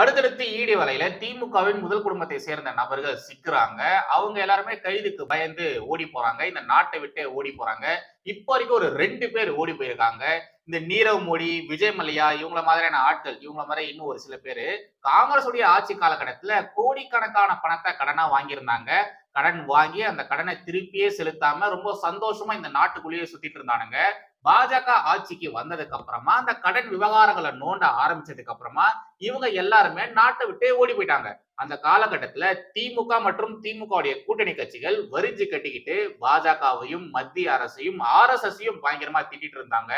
அடுத்தடுத்து ஈடி வலையில திமுகவின் முதல் குடும்பத்தை சேர்ந்த நபர்கள் சிக்கிறாங்க. அவங்க எல்லாருமே கைதுக்கு பயந்து ஓடி போறாங்க. இந்த நாட்டை விட்டு ஓடி போறாங்க. இப்போ வரைக்கும் ஒரு ரெண்டு பேர் ஓடி போயிருக்காங்க. இந்த நீரவ் மோடி விஜய் மல்லையா இவங்கள மாதிரியான ஆட்கள் இவங்கள மாதிரி இன்னும் ஒரு சில பேர் காங்கிரஸ் உடைய ஆட்சி காலகட்டத்துல கோடிக்கணக்கான பணத்தை கடனா வாங்கியிருந்தாங்க. கடன் வாங்கி அந்த கடனை திருப்பியே செலுத்தாம ரொம்ப சந்தோஷமா இந்த நாட்டுக்குள்ளேயே சுத்திட்டு இருந்தானுங்க. பாஜக ஆட்சிக்கு வந்ததுக்கு அப்புறமா அந்த கடன் விவகாரங்களை நோண்ட ஆரம்பிச்சதுக்கு அப்புறமா இவங்க எல்லாருமே நாட்டை விட்டே ஓடி போயிட்டாங்க. அந்த காலகட்டத்துல திமுக மற்றும் திமுக உடைய கூட்டணி கட்சிகள் வரிஞ்சு கட்டிக்கிட்டு பாஜகவையும் மத்திய அரசையும் ஆர் எஸ் பயங்கரமா திட்டிட்டு இருந்தாங்க.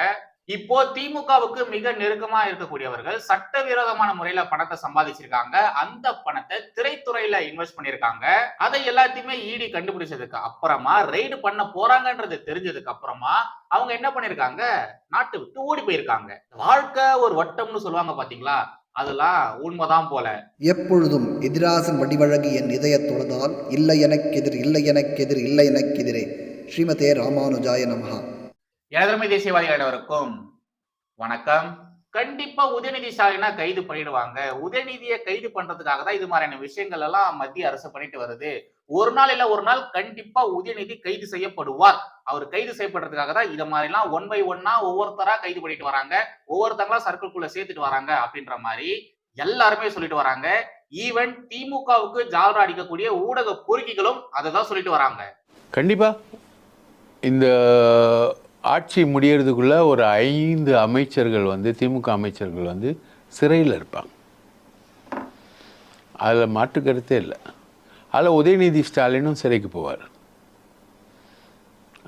இப்போ திமுகவுக்கு மிக நெருக்கமா இருக்கக்கூடியவர்கள் சட்டவிரோதமான முறையில பணத்தை சம்பாதிச்சிருக்காங்க. அந்த பணத்தை திரைத்துறையில இன்வெஸ்ட் பண்ணிருக்காங்க அதை எல்லாத்தையுமே ஈடி கண்டுபிடிச்சதுக்கு அப்புறமா ரெய்டு பண்ண போறாங்கன்றது தெரிஞ்சதுக்கு அப்புறமா அவங்க என்ன பண்ணிருக்காங்க நாட்டு விட்டு ஓடி போயிருக்காங்க. வாழ்க்கை ஒரு வட்டம்னு சொல்லுவாங்க பாத்தீங்களா? அதெல்லாம் உண்மைதான் போல. எப்பொழுதும் எதிராசன் வடிவழகு என் இதய தொழுதால் இல்லை எனக்கெதிர் இல்லை எனக்கெதிர் இல்லை எனக்கெதிரே ஸ்ரீமதே ராமானுஜாய நமகா எனதருமை தேசியவாதிகள் இருக்கும் வணக்கம். கண்டிப்பா உதயநிதி ஸ்டாலினா கைது பண்ணிடுவாங்க. உதயநிதியை கைது பண்றதுக்காக தான் இது மாதிரியான விஷயங்கள் எல்லாம் மத்திய அரசு பண்ணிட்டு வருது. ஒரு நாள் இல்ல ஒரு நாள் கண்டிப்பா உதயநிதி கைது செய்யப்படுவார். அவர் கைது செய்யப்படுறதுக்காக தான் இது மாதிரி எல்லாம் ஒன் பை ஒன்னா ஒவ்வொருத்தரா கைது பண்ணிட்டு வராங்க. ஒவ்வொருத்தங்களா சர்க்கிள்குள்ள சேர்த்துட்டு வராங்க அப்படின்ற மாதிரி எல்லாருமே சொல்லிட்டு வராங்க. ஈவன் திமுகவுக்கு ஜாலரா அடிக்கக்கூடிய ஊடக பொறுக்கிகளும் அதை தான் சொல்லிட்டு வராங்க. கண்டிப்பா. இந்த ஆட்சி முடியறதுக்குள்ள ஒரு ஐந்து அமைச்சர்கள் வந்து திமுக அமைச்சர்கள் வந்து சிறையில் இருப்பாங்க. அதில் மாற்று கருத்தே இல்லை. அதில் உதயநிதி ஸ்டாலினும் சிறைக்கு போவார்.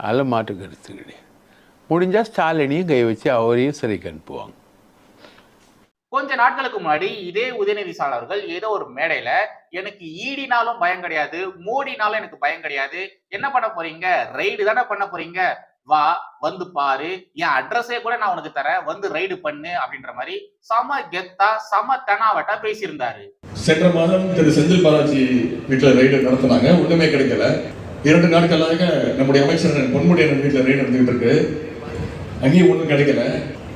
அதில் மாற்று கருத்து கிடையாது. முடிஞ்சால் ஸ்டாலினையும் கை வச்சு அவரையும் சிறைக்கு அனுப்புவாங்க. கொஞ்ச நாட்களுக்கு முன்னாடி இதே உதயநிதி ஸ்டாலின் அவர்கள் ஏதோ ஒரு மேடையில எனக்கு ஈடினாலும் பயம் கிடையாது மோடினாலும் எனக்கு பயம் கிடையாது என்ன பண்ண போறீங்க? ரைடு தானே பண்ண போறீங்க? வா வந்து பாரு என் அட்ரஸே கூட நான் உனக்கு தரேன் வந்து ரைடு பண்ணு அப்படின்ற மாதிரி சம கெத்தா சம தெனாவட்டா பேசியிருந்தாரு. சென்ற மாதம் திரு செந்தில் பாலாஜி வீட்டில் ரைடு நடத்தினாங்க ஒண்ணுமே கிடைக்கல. இரண்டு நாட்களாக நம்முடைய அமைச்சர் பொன்முடியன் வீட்டில் ரைடு நடந்துகிட்டு இருக்கு. அங்கேயும் ஒன்றும் கிடைக்கல.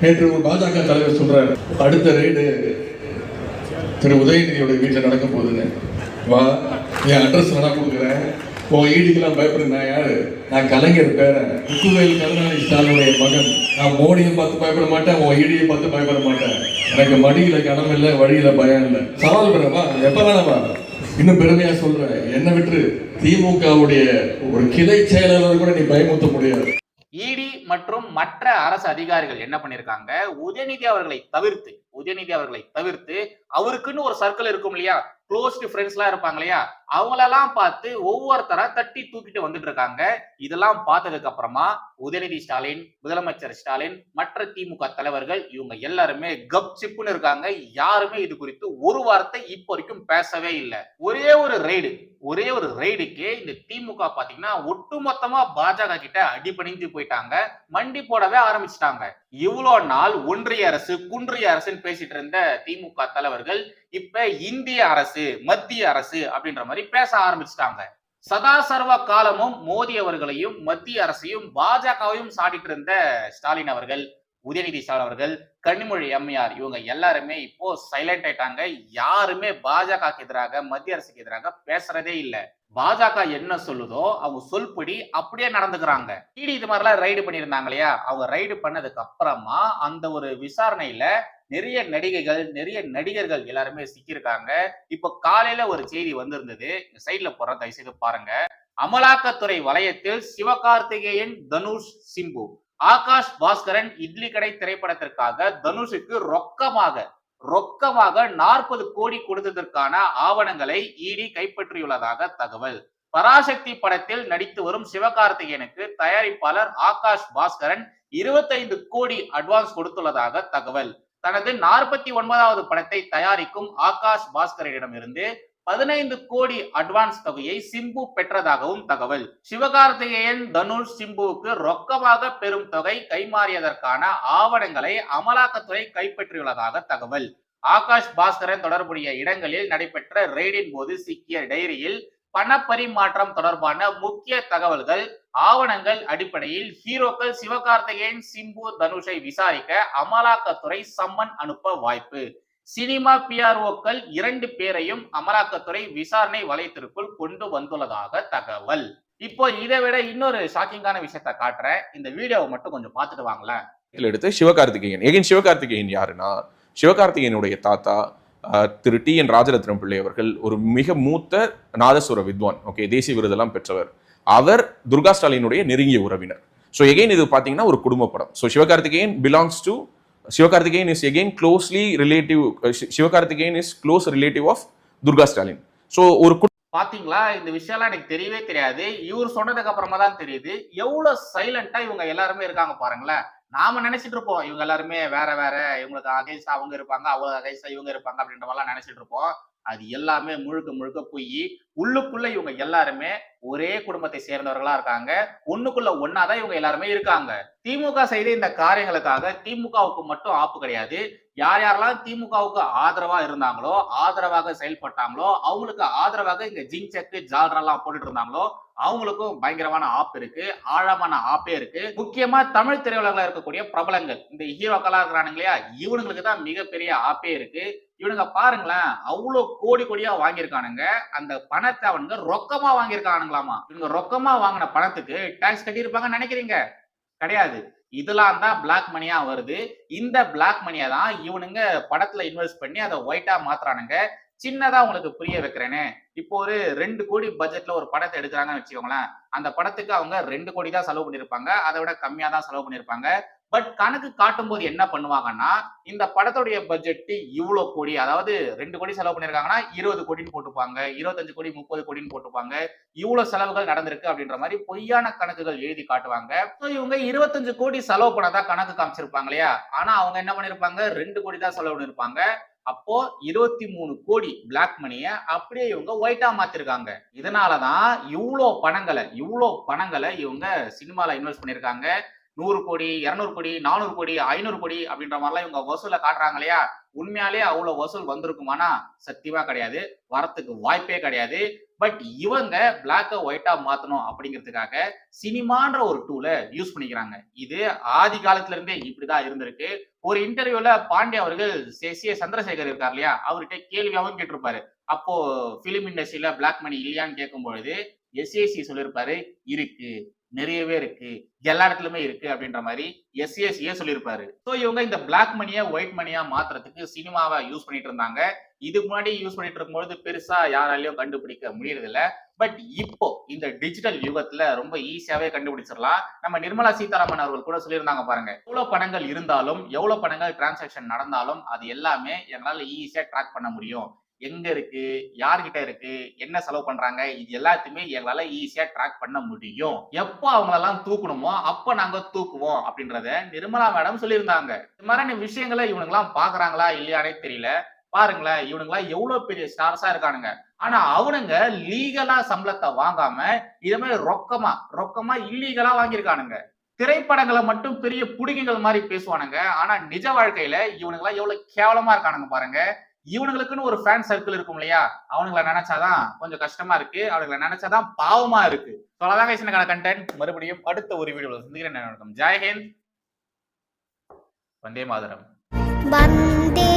நேற்று ஒரு பாஜக தலைவர் சொல்றாரு அடுத்த ரைடு திரு உதயநிதியோட வீட்டில் நடக்க போகுதுன்னு. வா என் அட்ரஸ் வேணா கொடுக்குறேன். உன் ஈடுக்கெல்லாம் பயப்படுங்க நான் யாரு? நான் கலைஞர் பேரன். முத்துவேல் கருணாநிதி ஸ்டாலினுடைய மகன். நான் மோடியை பார்த்து பயப்பட மாட்டேன் உன் ஈடியை பார்த்து பயப்பட மாட்டேன். எனக்கு மடியில கனம் இல்லை வழியில பயம் இல்லை. சவால் பெறவா எப்ப இன்னும் பெருமையா சொல்றேன் என்ன விட்டு திமுகவுடைய ஒரு கிளை செயலாளர் கூட நீ பயமுறுத்த முடியாது. இடி மற்றும் மற்ற அரசு அதிகாரிகள் என்ன பண்ணிருக்காங்க? உதயநிதி அவர்களை தவிர்த்து உதயநிதி அவர்களை தவிர்த்து அவருக்குன்னு ஒரு சர்க்கிள் இருக்கும் இல்லையா? க்ளோஸ்டு ஃப்ரெண்ட்ஸ் எல்லாம் இருப்பாங்க இல்லையா? அவங்களெல்லாம் பார்த்து ஒவ்வொருத்தரா தட்டி தூக்கிட்டு வந்துட்டு இருக்காங்க. இதெல்லாம் பார்த்ததுக்கு அப்புறமா உதயநிதி ஸ்டாலின் முதலமைச்சர் ஸ்டாலின் மற்ற திமுக தலைவர்கள் இவங்க எல்லாருமே கப் சிப்புன்னு இருக்காங்க. யாருமே இது குறித்து ஒரு வார்த்தை இப்போ வரைக்கும் பேசவே இல்லை. ஒரே ஒரு ரைடு ஒரே ஒரு ரைடுக்கே இந்த திமுக பாத்தீங்கன்னா ஒட்டுமொத்தமா பாஜக கிட்ட அடிபணிஞ்சு போயிட்டாங்க. மண்டி போடவே ஆரம்பிச்சிட்டாங்க. இவ்வளோ நாள் ஒன்றிய அரசு குன்றிய அரசுன்னு பேசிட்டு இருந்த திமுக தலைவர்கள் இப்ப இந்திய அரசு மத்திய அரசு அப்படின்ற மாதிரி சொல்லி பேச ஆரம்பிச்சிட்டாங்க. சதா சர்வ காலமும் மோடி அவர்களையும் மத்திய அரசையும் பாஜகவையும் சாடிட்டு இருந்த ஸ்டாலின் அவர்கள் உதயநிதி ஸ்டாலின் அவர்கள் கனிமொழி எம்மையார் இவங்க எல்லாருமே இப்போ சைலண்ட் ஆயிட்டாங்க. யாருமே பாஜகவுக்கு எதிராக மத்திய அரசுக்கு எதிராக பேசுறதே இல்லை. பாஜக என்ன சொல்லுதோ அவங்க சொல்படி அப்படியே நடந்துக்கிறாங்க. டிடி இது மாதிரிலாம் ரைடு பண்ணியிருந்தாங்க இல்லையா? அவங்க ரைடு பண்ணதுக்கு அப்புறமா அந்த ஒரு விசாரணையில நிறைய நடிகைகள் நிறைய நடிகர்கள் எல்லாருமே சிக்கியிருக்காங்க. இப்போ காலையில ஒரு செய்தி வந்திருந்தது. இந்த சைட்ல போற தயவு செய்து பாருங்க. அமலாக்கத்துறை வலயத்தில் சிவகார்த்திகேயன் தனுஷ் சிம்பு. ஆகாஷ் பாஸ்கரன் இட்லி கடை திரைப்படத்திற்காக தனுஷுக்கு ரொக்கமாக ரொக்கமாக நாற்பது கோடி கொடுத்ததற்கான ஆவணங்களை இடி கைப்பற்றியுள்ளதாக தகவல். பராசக்தி படத்தில் நடித்து வரும் சிவகார்த்திகேயனுக்கு தயாரிப்பாளர் ஆகாஷ் பாஸ்கரன் இருபத்தைந்து கோடி அட்வான்ஸ் கொடுத்துள்ளதாக தகவல். தனது நாற்பத்தி ஒன்பதாவது படத்தை தயாரிக்கும் ஆகாஷ் பாஸ்கரிடமிருந்து பதினைந்து கோடி அட்வான்ஸ் தொகையை சிம்பு பெற்றதாகவும் தகவல். சிவகார்த்திகேயன் தனுஷ் சிம்புவுக்கு ரொக்கமாக பெறும் தொகை கைமாறியதற்கான ஆவணங்களை அமலாக்கத்துறை கைப்பற்றியுள்ளதாக தகவல். ஆகாஷ் பாஸ்கரன் தொடர்புடைய இடங்களில் நடைபெற்ற ரெய்டின் போது சிக்கிய டைரியில் பணப்பரிமாற்றம் தொடர்பான முக்கிய தகவல்கள் ஆவணங்கள் அடிப்படையில் ஹீரோக்கள் சிவகார்த்திகேயன் சிம்பு தனுஷை விசாரிக்க அமலாக்கத்துறை சம்மன் அனுப்ப வாய்ப்பு. சினிமா பிஆர்ஓக்கள் இரண்டு பேரையும் அமலாக்கத்துறை விசாரணை வளையத்திற்குள் கொண்டு வந்துள்ளதாக தகவல். இப்போ இதை விட இன்னொரு ஷாக்கிங்கான விஷயத்த காட்டுறேன். இந்த வீடியோவை மட்டும் கொஞ்சம் பார்த்துட்டு வாங்களேன். இதில் எடுத்து சிவகார்த்திகேயன். எகின் சிவகார்த்திகேயன் யாருன்னா சிவகார்த்திகேயனுடைய தாத்தா ஆஹ், திரு டி என் ராஜரத்னம் பிள்ளை அவர்கள் ஒரு மிக மூத்த நாதஸ்வர வித்வான். ஓகே தேசிய விருதெல்லாம் பெற்றவர். அவர் துர்கா ஸ்டாலினுடைய நெருங்கிய உறவினர். ஸோ எகைன் இது பார்த்தீங்கன்னா ஒரு குடும்ப படம். So Sivakarthikeyan belongs to Sivakarthikeyan is again closely relative Sivakarthikeyan is close relative of Durga Stalin. So ஒரு பாத்தீங்களா? இந்த விஷயம்லாம் எனக்கு தெரியவே தெரியாது. இவர் சொன்னதுக்கு அப்புறமா தான் தெரியுது. எவ்வளவு சைலண்டா இவங்க எல்லாருமே இருக்காங்க பாருங்களேன். நாம நினைச்சிட்டு இருப்போம் இவங்க எல்லாருமே வேற வேற இவங்களுக்கு அகைன்ஸ்டா அவங்க இருப்பாங்க அவங்க அகைன்ஸ்டா இவங்க இருப்பாங்க அப்படின்ற மாதிரிலாம் நினைச்சிட்டு இருப்போம். அது எல்லாமே முழுக்க முழுக்க போய் உள்ளுக்குள்ள இவங்க எல்லாருமே ஒரே குடும்பத்தை சேர்ந்தவர்களா இருக்காங்க. ஒண்ணுக்குள்ள ஒன்னாதான் இவங்க எல்லாருமே இருக்காங்க. திமுக செய்த இந்த காரியங்களுக்காக திமுகவுக்கு மட்டும் ஆப்பு கிடையாது. யார் யாரெல்லாம் திமுகவுக்கு ஆதரவா இருந்தாங்களோ ஆதரவாக செயல்பட்டாங்களோ அவங்களுக்கு ஆதரவாக இங்க ஜிங் செக்கு ஜால்ரெல்லாம் போட்டுட்டு இருந்தாங்களோ அவங்களுக்கும் பயங்கரமான ஆப் இருக்கு. ஆழமான ஆப்பே இருக்கு. முக்கியமா தமிழ் திரையுலகில் இருக்கக்கூடிய பிரபலங்கள். இந்த ஹீரோக்களா இருக்கிறானுங்க இல்லையா? இவனுங்களுக்கு தான் மிகப்பெரிய ஆப்பே இருக்கு. இவனுங்க பாருங்களேன் அவ்வளோ கோடி கோடியா வாங்கியிருக்கானுங்க. அந்த பணத்தை அவனுங்க ரொக்கமா வாங்கியிருக்கானுங்களாமா. இவங்க ரொக்கமா வாங்கின பணத்துக்கு டாக்ஸ் கட்டியிருப்பாங்கன்னு நினைக்கிறீங்க? கிடையாது. இதெல்லாம் தான் பிளாக் மணியா வருது. இந்த பிளாக் மணியை தான் இவனுங்க படத்துல இன்வெஸ்ட் பண்ணி அதை ஒயிட்டா மாத்துறானுங்க. சின்னதா உங்களுக்கு புரிய வைக்கிறேனே. இப்போ ஒரு ரெண்டு கோடி பட்ஜெட்ல ஒரு படத்தை எடுக்கிறாங்கன்னு வச்சுக்கோங்களேன். அந்த படத்துக்கு அவங்க ரெண்டு கோடி தான் செலவு பண்ணியிருப்பாங்க. அதை விட கம்மியா தான் செலவு பண்ணியிருப்பாங்க. பட் கணக்கு காட்டும் போது என்ன பண்ணுவாங்கன்னா இந்த படத்துடைய பட்ஜெட் இவ்வளவு கோடி அதாவது ரெண்டு கோடி செலவு பண்ணிருக்காங்கன்னா இருபது கோடின்னு போட்டுப்பாங்க இருபத்தஞ்சு கோடி முப்பது கோடின்னு போட்டுப்பாங்க இவ்வளவு செலவுகள் நடந்திருக்கு அப்படின்ற மாதிரி பொய்யான கணக்குகள் எழுதி காட்டுவாங்க. So இவங்க இருபத்தஞ்சு கோடி செலவு பண்ணதா கணக்கு காமிச்சிருப்பாங்க இல்லையா? ஆனா அவங்க என்ன பண்ணிருப்பாங்க? ரெண்டு கோடி தான் செலவு பண்ணிருப்பாங்க. அப்போ இருபத்தி மூணு கோடி பிளாக் மணிய அப்படியே இவங்க ஒயிட்டா மாத்திருக்காங்க. இதனாலதான் இவ்வளோ பணங்களை இவ்வளோ பணங்களை இவங்க சினிமால இன்வெஸ்ட் பண்ணிருக்காங்க. நூறு கோடி இருநூறு கோடி நானூறு கோடி ஐநூறு கோடி அப்படின்ற மாதிரிலாம் இவங்க வசூலை காட்டுறாங்க இல்லையா? உண்மையாலே அவ்வளவு வசூல் வந்திருக்குமானா சத்தியமா கிடையாது. வரத்துக்கு வாய்ப்பே கிடையாது. பட் இவங்க பிளாக்க ஒயிட்டா மாத்தணும் அப்படிங்கிறதுக்காக சினிமான்ற ஒரு டூலை யூஸ் பண்ணிக்கிறாங்க. இது ஆதி காலத்துல இருந்தே இப்படிதான் இருந்திருக்கு. ஒரு இன்டர்வியூல பாண்டே அவர்கள் சி சந்திரசேகர் இருக்கார் இல்லையா? அவர்கிட்ட கேள்வியாகவும் கேட்டிருப்பாரு. அப்போ பிலிம் இண்டஸ்ட்ரியில பிளாக் மணி இல்லையான்னு கேட்கும் பொழுது எஸ்ஏசி சொல்லியிருப்பாரு இருக்கு. நிறையவே இருக்கு. எல்லா இடத்துலயுமே இருக்கு அப்படின்ற மாதிரி எஸ்சிஎஸ்சியே சொல்லியிருப்பாரு. ஸோ இவங்க இந்த பிளாக் மணியை ஒயிட் மணியா மாத்துறதுக்கு சினிமாவை யூஸ் பண்ணிட்டு இருந்தாங்க. இதுக்கு முன்னாடி யூஸ் பண்ணிட்டு இருக்கும்போது பெருசா யாராலையும் கண்டுபிடிக்க முடியறது இல்ல பட் இப்போ இந்த டிஜிட்டல் யுகத்துல ரொம்ப ஈஸியாவே கண்டுபிடிச்சிடலாம். நம்ம நிர்மலா சீதாராமன் அவர்கள் கூட சொல்லியிருந்தாங்க பாருங்க. எவ்வளவு பணங்கள் இருந்தாலும் எவ்வளவு பணங்கள் டிரான்சாக்ஷன் நடந்தாலும் அது எல்லாமே எங்களால ஈஸியா ட்ராக் பண்ண முடியும். எங்க இருக்கு? யார்கிட்ட இருக்கு? என்ன செலவு பண்றாங்க? இது எல்லாத்தையுமே எங்களால ஈஸியா ட்ராக் பண்ண முடியும். எப்போ அவங்களெல்லாம் தூக்கணுமோ அப்ப நாங்க தூக்குவோம் அப்படின்றத நிர்மலா மேடம் சொல்லியிருந்தாங்க. இந்த மாதிரியான விஷயங்களை இவனுங்கெல்லாம் பாக்குறாங்களா இல்லையானே தெரியல. பாருங்களேன் இவனுங்களா எவ்வளவு பெரிய ஸ்டார்ஸா இருக்கானுங்க. ஆனா அவனுங்க லீகலா சம்பளத்தை வாங்காம இதே மாதிரி ரொக்கமா ரொக்கமா இல்லீகலா வாங்கியிருக்கானுங்க. திரைப்படங்களை மட்டும் பெரிய புடிகைகள் மாதிரி பேசுவானுங்க. ஆனா நிஜ வாழ்க்கையில இவனுங்களா எவ்வளவு கேவலமா இருக்கானுங்க பாருங்க. இவனுங்களுக்குன்னு ஒரு ஃபேன் சர்க்கிள் இருக்கும் இல்லையா? அவனுங்களை நினைச்சாதான் கொஞ்சம் கஷ்டமா இருக்கு. அவனுங்களை நினைச்சாதான் பாவமா இருக்கு. சொல்லதாங்க சின்னக்கான கண்டென்ட் மறுபடியும் அடுத்த ஒரு வீடியோவில் சந்திக்கிறேன். வணக்கம். ஜெயஹிந்த் வந்தே மாதரம். வந்தே